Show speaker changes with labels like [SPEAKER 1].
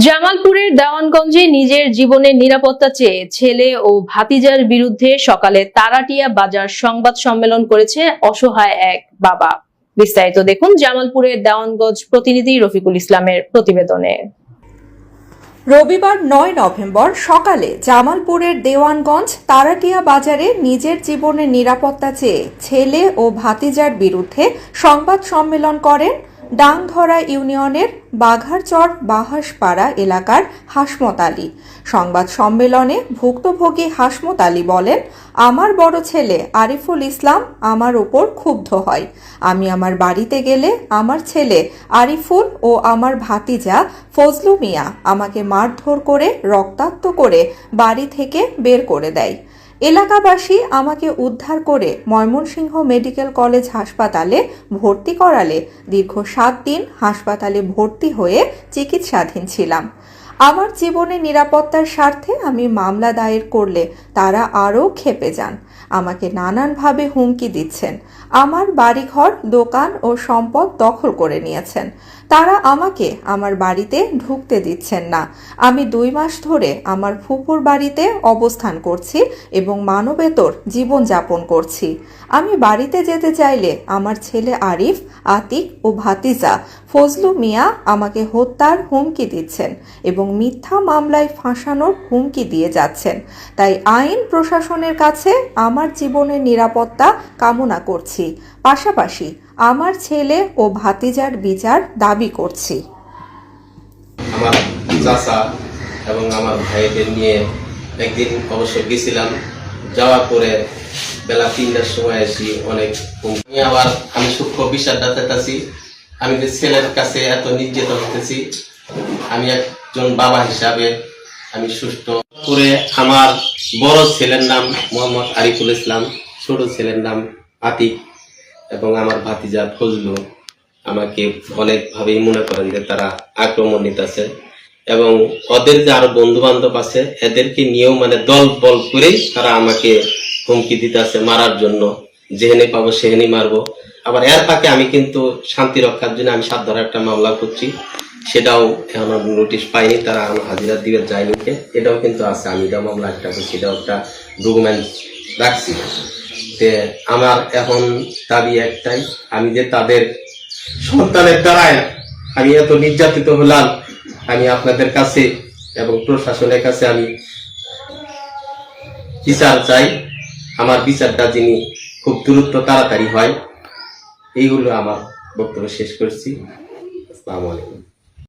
[SPEAKER 1] জামালপুরের দেওয়ানগঞ্জে নিজের জীবনের নিরাপত্তা চেয়ে ছেলে ও ভাতিজার বিরুদ্ধে সকালে তারাটিয়া বাজার সংবাদ সম্মেলন করেছে অসহায় এক বাবা। বিস্তারিত দেখুন জামালপুরের দেওয়ানগঞ্জ প্রতিনিধি রফিকুল ইসলামের প্রতিবেদনে।
[SPEAKER 2] রবিবার নয় নভেম্বর সকালে জামালপুরের দেওয়ানগঞ্জ তারাটিয়া বাজারে নিজের জীবনের নিরাপত্তা চেয়ে ছেলে ও ভাতিজার বিরুদ্ধে সংবাদ সম্মেলন করেন ডাংধরা ইউনিয়নের বাঘারচর বাহাসপাড়া এলাকার হাসমত আলী। সংবাদ সম্মেলনে ভুক্তভোগী হাসমত আলী বলেন, আমার বড় ছেলে আরিফুল ইসলাম আমার ওপর ক্ষুব্ধ হয়। আমি আমার বাড়িতে গেলে আমার ছেলে আরিফুল ও আমার ভাতিজা ফজলু মিয়া আমাকে মারধর করে, রক্তাক্ত করে বাড়ি থেকে বের করে দেয়। এলাকাবাসী আমাকে উদ্ধার করে ময়মনসিংহ মেডিকেল কলেজ হাসপাতালে ভর্তি করালে দীর্ঘ সাত দিন হাসপাতালে ভর্তি হয়ে চিকিৎসাধীন ছিলাম। আমার জীবনে নিরাপত্তার স্বার্থে আমি মামলা দায়ের করলে তারা আরও খেপে যান। আমাকে নানানভাবে হুমকি দিচ্ছেন। আমার বাড়িঘর, দোকান ও সম্পদ দখল করে নিয়েছেন। তারা আমাকে আমার বাড়িতে ঢুকতে দিচ্ছেন না। আমি দুই মাস ধরে আমার ফুপুর বাড়িতে অবস্থান করছি এবং মানবেতর জীবনযাপন করছি। আমি বাড়িতে যেতে চাইলে আমার ছেলে আরিফ, আতিক ও ভাতিজা, ফজলু মিয়া আমাকে হত্যার হুমকি দিচ্ছেন এবং মিথ্যা মামলায় ফাঁসানোর হুমকি দিয়ে যাচ্ছেন। তাই আইন প্রশাসনের কাছে আমার জীবনের নিরাপত্তা কামনা করছি। পাশাপাশি আমার ছেলে ও ভাতিজার বিচার দাবি করছি।
[SPEAKER 3] আমার চাচা এবং আমার ভাইদের নিয়ে একদিন অবশ্য গেছিলাম। যাওয়ার পরে বেলা তিনটার সময় আসি, অনেক আমি আবার আমি সূক্ষ্ম বিচার ডাকাতেছি আমি যে ছেলের কাছে এত নির্যাতন হতেছি, আমি একজন বাবা হিসাবে আমি সুস্থ। করে আমার বড় ছেলের নাম মোহাম্মদ আরিফুল ইসলাম, ছোট ছেলের নাম আতিক। এবং আমার ভাতিজা ফজলু আমাকে অনেকভাবেই মনে করেন যে তারা আক্রমণ নিতেছে এবং ওদের যে আরও বন্ধু বান্ধব আছে, এদেরকে নিয়েও মানে দল বল করেই তারা আমাকে হুমকি দিতেছে মারার জন্য। যেহেনে পাবো সেহেনে মারবো। আবার এর ফাঁকে আমি কিন্তু শান্তি রক্ষার জন্য আমি সাত ধরা একটা মামলা করছি। সেটাও এখনও নোটিশ পাইনি, তারা আমার হাজিরা দিবে যায়নি এটাও কিন্তু আছে, আমি এটা মামলা একটা করছি, এটাও একটা ডকুমেন্ট রাখছি। তে আমার এখন দাবি একটাই, আমি যে তাদের সন্তানের দ্বারায় আমি এত নির্যাতিত হলাম, আমি আপনাদের কাছে এবং প্রশাসনের কাছে আমি বিচার চাই। আমার বিচারটা যিনি খুব দ্রুত তাড়াতাড়ি হয়, এইগুলো আমার বক্তব্য শেষ করছি। আসসালামু আলাইকুম।